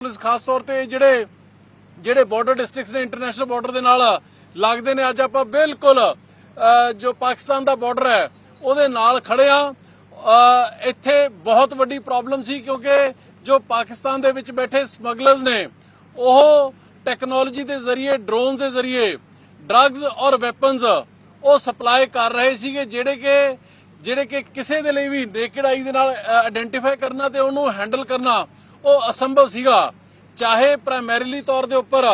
Police ਖਾਸ ਤੌਰ ਤੇ ਜਿਹੜੇ ਜਿਹੜੇ ਬਾਰਡਰ ਡਿਸਟ੍ਰਿਕਟਸ ਨੇ ਇੰਟਰਨੈਸ਼ਨਲ ਬਾਰਡਰ ਦੇ ਨਾਲ ਲੱਗਦੇ ਨੇ, ਅੱਜ ਆਪਾਂ ਬਿਲਕੁਲ ਜੋ ਪਾਕਿਸਤਾਨ ਦਾ ਬਾਰਡਰ ਹੈ, ਉਹਦੇ ਨਾਲ ਖੜੇ ਆ ਇੱਥੇ ਬਹੁਤ ਵੱਡੀ ਪ੍ਰੋਬਲਮ ਸੀ ਕਿਉਂਕਿ ਜੋ ਪਾਕਿਸਤਾਨ ਦੇ ਵਿੱਚ ਬੈਠੇ ਸਮਗਲਰਸ ਨੇ, ਉਹ ਟੈਕਨੋਲੋਜੀ ਦੇ ਜ਼ਰੀਏ ਡਰੋਨ ਦੇ ਜ਼ਰੀਏ ਡਰੱਗਸ ਔਰ ਵੈਪਨਸ ਉਹ ਸਪਲਾਈ ਕਰ ਰਹੇ ਸੀਗੇ, ਜਿਹੜੇ ਕਿ ਜਿਹੜੇ ਕਿ ਕਿਸੇ ਦੇ ਲਈ ਵੀ ਨੇਕਡ ਆਈ ਦੇ ਨਾਲ ਆਇਡੈਂਟੀਫਾਈ ਕਰਨਾ ਤੇ ਉਹਨੂੰ ਹੈਂਡਲ ਕਰਨਾ ਉਹ ਅਸੰਭਵ ਸੀਗਾ। ਚਾਹੇ ਪ੍ਰਾਇਮਰੀਲੀ ਤੌਰ ਦੇ ਉੱਪਰ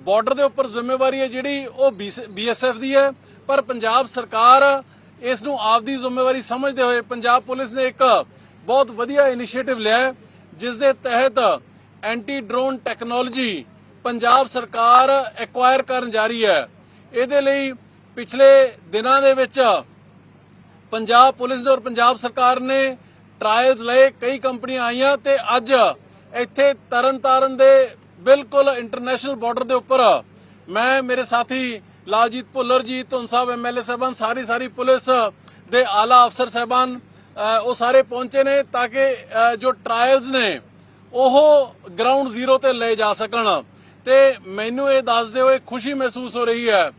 ਬਾਰਡਰ ਦੇ ਉੱਪਰ ਜ਼ਿੰਮੇਵਾਰੀ ਹੈ ਜਿਹੜੀ ਉਹ ਬੀਐਸਐਫ ਦੀ ਹੈ, ਪਰ ਪੰਜਾਬ ਸਰਕਾਰ ਇਸ ਨੂੰ ਆਪਦੀ ਜ਼ਿੰਮੇਵਾਰੀ ਸਮਝਦੇ ਹੋਏ ਪੰਜਾਬ ਪੁਲਿਸ ਨੇ ਇੱਕ ਬਹੁਤ ਵਧੀਆ ਇਨੀਸ਼ੀਏਟਿਵ ਲਿਆ ਜਿਸ ਦੇ ਤਹਿਤ ਐਂਟੀ ਡਰੋਨ ਟੈਕਨੋਲੋਜੀ ਪੰਜਾਬ ਸਰਕਾਰ ਐਕਵਾਇਰ ਕਰਨ ਜਾ ਰਹੀ ਹੈ। ਇਹਦੇ ਲਈ ਪਿਛਲੇ ਦਿਨਾਂ ਦੇ ਵਿੱਚ ਪੰਜਾਬ ਪੁਲਿਸ ਨੇ ਔਰ ਪੰਜਾਬ ਸਰਕਾਰ ਨੇ ਟ੍ਰਾਇਲਸ ਲਏ, ਕਈ ਕੰਪਨੀਆਂ ਆਈਆਂ ਤੇ ਅੱਜ ਇੱਥੇ ਤਰਨਤਾਰਨ ਦੇ ਬਿਲਕੁਲ ਇੰਟਰਨੈਸ਼ਨਲ ਬਾਰਡਰ ਦੇ ਉੱਪਰ ਮੈਂ, ਮੇਰੇ ਸਾਥੀ ਲਾਲਜੀਤ ਭੁੱਲਰ ਜੀ, ਧੁੰਨ ਸਾਹਿਬ ਐਮਐਲਏ ਸਾਹਿਬਾਨ, ਸਾਰੀ ਸਾਰੀ ਪੁਲਿਸ ਦੇ ਆਲਾ ਅਫਸਰ ਸਾਹਿਬਾਨ ਉਹ ਸਾਰੇ ਪਹੁੰਚੇ ਨੇ ਤਾਂ ਕਿ ਜੋ ਟ੍ਰਾਇਲਸ ਨੇ, ਉਹ ਗਰਾਊਂਡ ਜ਼ੀਰੋ ਤੇ ਲੈ ਜਾ ਸਕਣ। ਤੇ ਮੈਨੂੰ ਇਹ ਦੱਸਦੇ ਹੋਏ ਖੁਸ਼ੀ ਮਹਿਸੂਸ ਹੋ ਰਹੀ ਹੈ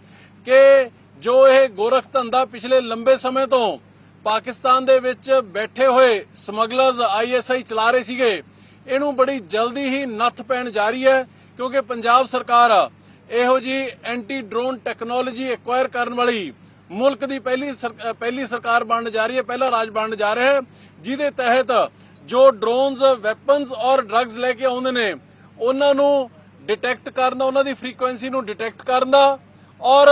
ਕਿ ਜੋ ਇਹ ਗੋਰਖ ਧੰਦਾ ਪਿਛਲੇ ਲੰਬੇ ਸਮੇਂ ਤੋਂ ਪਾਕਿਸਤਾਨ ਦੇ ਵਿੱਚ ਬੈਠੇ ਹੋਏ ਸਮਗਲਰਸ ਆਈਐਸਆਈ ਚਲਾ ਰਹੇ ਸੀਗੇ ਇਹਨੂੰ ਬੜੀ ਜਲਦੀ ਹੀ ਨੱਥ ਪੈਣ ਜਾ ਰਹੀ ਹੈ, ਕਿਉਂਕਿ ਪੰਜਾਬ ਸਰਕਾਰ ਇਹੋ ਜੀ ਐਂਟੀ ਡਰੋਨ ਟੈਕਨੋਲੋਜੀ ਐਕਵਾਇਰ ਕਰਨ ਵਾਲੀ ਮੁਲਕ ਦੀ ਪਹਿਲੀ ਸਰ- ਪਹਿਲੀ ਸਰਕਾਰ ਬਣਨ ਜਾ ਰਹੀ ਹੈ, ਪਹਿਲਾ ਰਾਜ ਬਣਨ ਜਾ ਰਿਹਾ ਹੈ, ਜਿਹਦੇ ਤਹਿਤ ਜੋ ਡਰੋਨਸ ਵੈਪਨਸ ਔਰ ਡਰੱਗਸ ਲੈ ਕੇ ਆਉਂਦੇ ਨੇ, ਉਹਨਾਂ ਨੂੰ ਡਿਟੈਕਟ ਕਰਨ ਦਾ, ਉਹਨਾਂ ਦੀ ਫ੍ਰੀਕੁਐਂਸੀ ਨੂੰ ਡਿਟੈਕਟ ਕਰਨ ਦਾ ਔਰ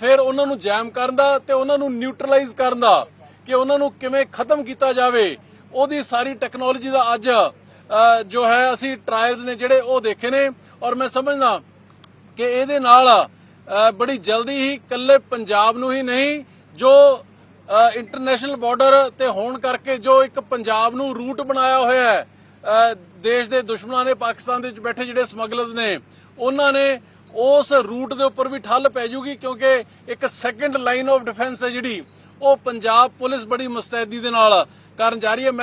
ਫਿਰ ਉਹਨਾਂ ਨੂੰ ਜੈਮ ਕਰਨ ਦਾ ਤੇ ਉਹਨਾਂ ਨੂੰ ਨਿਊਟਰਲਾਈਜ਼ ਕਰਨ ਦਾ, ਕਿ ਉਹਨਾਂ ਨੂੰ ਕਿਵੇਂ ਖਤਮ ਕੀਤਾ ਜਾਵੇ, ਉਹਦੀ ਸਾਰੀ ਟੈਕਨੋਲੋਜੀ ਦਾ ਅੱਜ ਜੋ ਹੈ, ਅਸੀਂ ਟ੍ਰਾਇਲਸ ਨੇ ਜਿਹੜੇ ਉਹ ਦੇਖੇ ਨੇ। ਔਰ ਮੈਂ ਸਮਝਦਾ ਕਿ ਇਹਦੇ ਨਾਲ ਬੜੀ ਜਲਦੀ ਹੀ ਇਕੱਲੇ ਪੰਜਾਬ ਨੂੰ ਹੀ ਨਹੀਂ, ਜੋ ਇੰਟਰਨੈਸ਼ਨਲ ਬਾਰਡਰ ਤੇ ਹੋਣ ਕਰਕੇ ਜੋ ਇੱਕ ਪੰਜਾਬ ਨੂੰ ਰੂਟ ਬਣਾਇਆ ਹੋਇਆ ਹੈ ਦੇਸ਼ ਦੇ ਦੁਸ਼ਮਣਾਂ ਨੇ, ਪਾਕਿਸਤਾਨ ਦੇ ਵਿੱਚ ਬੈਠੇ ਜਿਹੜੇ ਸਮਗਲਰਸ ਨੇ, ਉਹਨਾਂ ਨੇ ਉਸ ਰੂਟ ਦੇ ਉੱਪਰ ਵੀ ਠੱਲ ਪੈ ਜੂਗੀ, ਕਿਉਂਕਿ ਇੱਕ ਸੈਕੰਡ ਲਾਈਨ ਆਫ ਡਿਫੈਂਸ ਹੈ ਜਿਹੜੀ, ਉਹ ਪੰਜਾਬ ਪੁਲਿਸ ਬੜੀ ਮੁਸਤੈਦੀ ਦੇ ਨਾਲ ਕਰਨ ਜਾ ਰਹੀ ਹੈ। ਮੈਂ